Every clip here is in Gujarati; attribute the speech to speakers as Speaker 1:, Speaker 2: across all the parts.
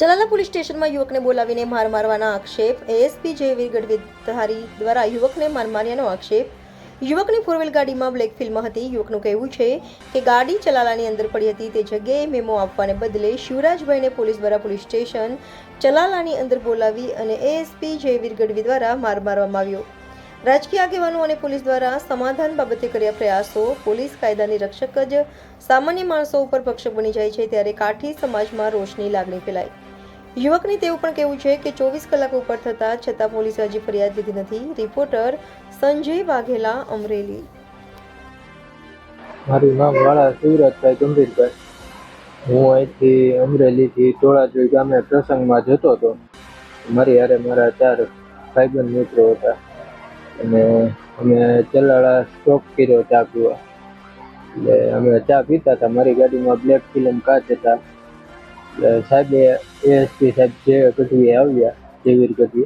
Speaker 1: ચલાલા પોલીસ સ્ટેશનમાં યુવકને બોલાવીને માર મારવાના આક્ષેપ. એએસપી જયવીર ગઢવીધારી દ્વારા યુવકને માર માર્યાનો આક્ષેપ. યુવકની ફોરવ્હીલ ગાડીમાં બ્લેક ફિલ્મ હતી. યુવકનું કહેવું છે કે ગાડી ચલાલાની અંદર પડી હતી. તે જગ્યાએ મેમો આપવાને બદલે શિવરાજભાઈને પોલીસ દ્વારા પોલીસ સ્ટેશન ચલાલાની અંદર બોલાવી અને એએસપી જયવીર ગઢવી દ્વારા માર મારવામાં આવ્યો. રાજકીય આગેવાનો અને પોલીસ દ્વારા સમાધાન બાબતે કર્યા પ્રયાસો. પોલીસ કાયદાની રક્ષક જ સામાન્ય માણસો ઉપર પક્ષ બની જાય છે. ત્યારે કાઠી સમાજમાં રોષની લાગણી ફેલાઈ યુવકની તેવું પણ કહેવું છે કે ચોવીસ કલાક ઉપર થતાં છતાં પોલીસે હજી ફરિયાદ લીધી નથી. રિપોર્ટર સંજય વાઘેલા, અમરેલી.
Speaker 2: મારું નામ વાળા શિવરાજભાઈ ગંભીરભાઈ. હું અહીંથી અમરેલીથી ટોળાજોઈ ગામે પ્રસંગમાં જતો હતો. મારી હારે મારા ચાર ભાઈબંધ મિત્રો હતા. અને અમે ચલાળા સ્ટોપ કર્યો ચા પીવા. એટલે અમે ચા પીતા હતા. મારી ગાડીમાં બ્લેક ફિલ્મ કાચ હતા. સાહેબે એએસપી સાહેબ જે ગઢવીએ આવ્યા, જેવીર ગઢવી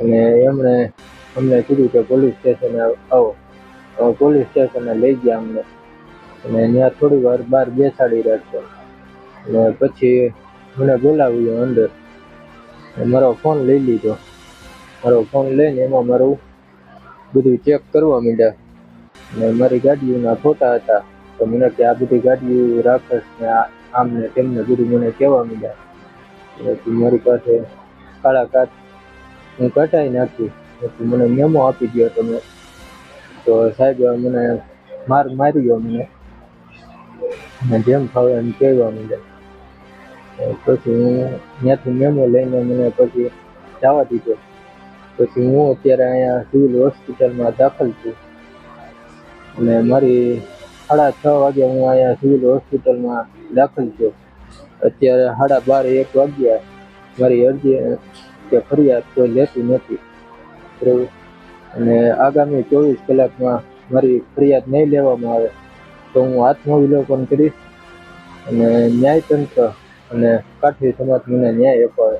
Speaker 2: અને એમણે અમને કીધું કે પોલીસ સ્ટેશને આવો. પોલીસ સ્ટેશને લઈ ગયા અમને. અને ત્યાં થોડી વાર બહાર બેસાડી રાખશો અને પછી મને બોલાવ્યો અંદર. મારો ફોન લઈ લીધો. મારો ફોન લઈને એમાં મારું બધું ચેક કરવા માંડ્યા. અને મારી ગાડીઓના ફોટા હતા. તો મને કે આ બધી ગાડીઓ રાખશ ને આ- આમ ને તેમને ગુરુ મને કહેવા માંડ્યા. પછી મારી પાસે કાળા કાચ હું કટાઈ નાખી. પછી મને મેમો આપી દો તમે. તો સાહેબે મને માર માર્યો મને. અને જેમ ફાવે એમ કહેવા માંડ્યા. પછી હું ત્યાંથી મેમો લઈને મને પછી જવા દીધો. પછી હું અત્યારે અહીંયા સિવિલ હોસ્પિટલમાં દાખલ છું. અને મારી સાડા છ વાગે હું અહીંયા સિવિલ હોસ્પિટલમાં દાખલ થયો. અત્યારે સાડા બાર એક વાગ્યા મારી અરજી કે ફરિયાદ કોઈ લેતું નથી. બરાબર? અને આગામી ચોવીસ કલાકમાં મારી ફરિયાદ નહીં લેવામાં આવે તો હું આત્મવિલોપન કરીશ અને ન્યાયતંત્ર અને કાઠી સમાજ મને ન્યાય અપાવે.